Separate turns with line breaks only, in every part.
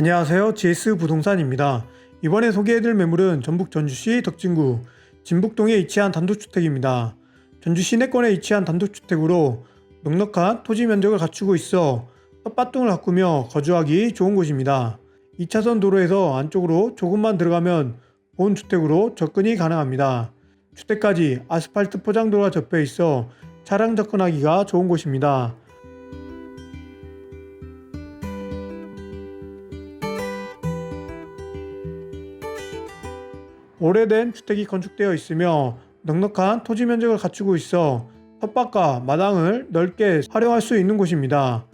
안녕하세요. GS 부동산입니다. 이번에 소개해드릴 매물은 전북 전주시 덕진구 진북동에 위치한 단독주택입니다. 전주 시내권에 위치한 단독주택으로 넉넉한 토지 면적을 갖추고 있어 텃밭동을 가꾸며 거주하기 좋은 곳입니다. 2차선 도로에서 안쪽으로 조금만 들어가면 본 주택으로 접근이 가능합니다. 주택까지 아스팔트 포장도로가 접해 있어 차량 접근하기가 좋은 곳입니다. 오래된 주택이 건축되어 있으며 넉넉한 토지 면적을 갖추고 있어 텃밭과 마당을 넓게 활용할 수 있는 곳입니다.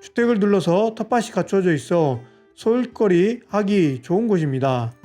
주택을 둘러서 텃밭이 갖춰져 있어 소일거리 하기 좋은 곳입니다.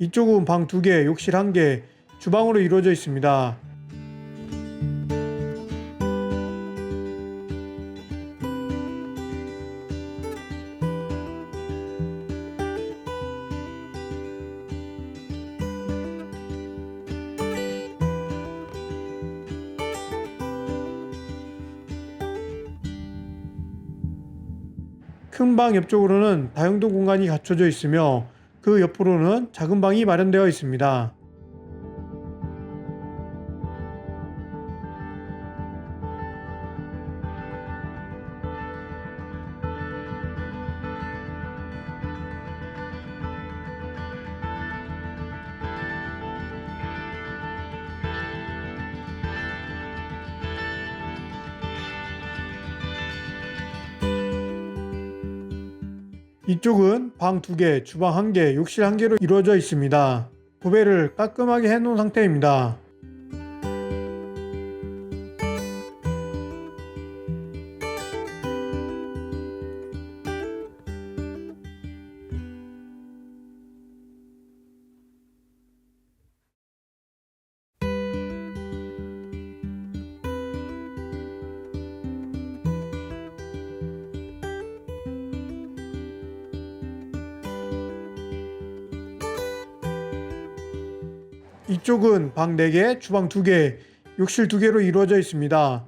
이쪽은 방 2개, 욕실 1개, 주방으로 이루어져 있습니다. 큰 방 옆쪽으로는 다용도 공간이 갖춰져 있으며 그 옆으로는 작은 방이 마련되어 있습니다. 이쪽은 방 2개, 주방 1개, 욕실 1개로 이루어져 있습니다. 도배를 깔끔하게 해놓은 상태입니다. 이쪽은 방 4개, 주방 2개, 욕실 2개로 이루어져 있습니다.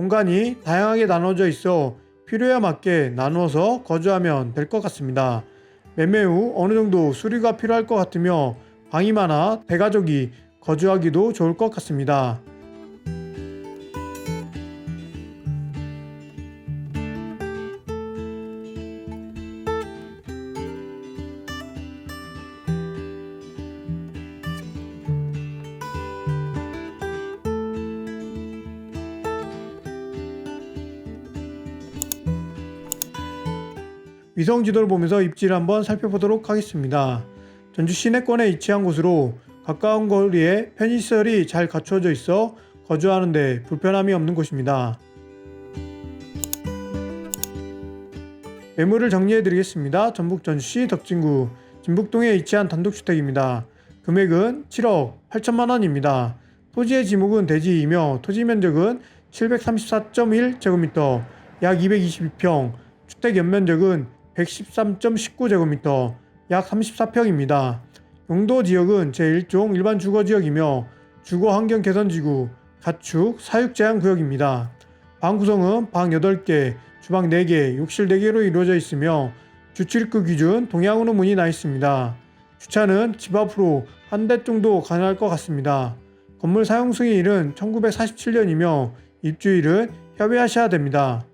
공간이 다양하게 나눠져 있어 필요에 맞게 나누어서 거주하면 될 것 같습니다. 매매 후 어느 정도 수리가 필요할 것 같으며 방이 많아 대가족이 거주하기도 좋을 것 같습니다. 위성 지도를 보면서 입지를 한번 살펴보도록 하겠습니다. 전주 시내권에 위치한 곳으로 가까운 거리에 편의시설이 잘 갖추어져 있어 거주하는데 불편함이 없는 곳입니다. 매물을 정리해 드리겠습니다. 전북 전주시 덕진구 진북동에 위치한 단독주택입니다. 금액은 7억 8천만 원입니다. 토지의 지목은 대지이며 토지 면적은 734.1제곱미터, 약 222평, 주택 연면적은 113.19제곱미터, 약 34평입니다. 용도 지역은 제1종 일반 주거 지역이며 주거 환경 개선 지구, 가축, 사육 제한 구역입니다. 방 구성은 방 8개, 주방 4개, 욕실 4개로 이루어져 있으며 주출입구 기준 동향으로 문이 나 있습니다. 주차는 집 앞으로 한 대 정도 가능할 것 같습니다. 건물 사용 승인일은 1947년이며 입주일은 협의하셔야 됩니다.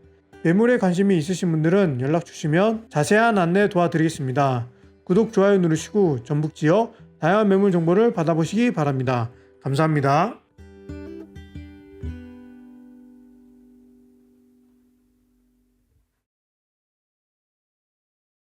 매물에 관심이 있으신 분들은 연락 주시면 자세한 안내 도와드리겠습니다. 구독, 좋아요 누르시고 전북 지역 다양한 매물 정보를 받아보시기 바랍니다. 감사합니다.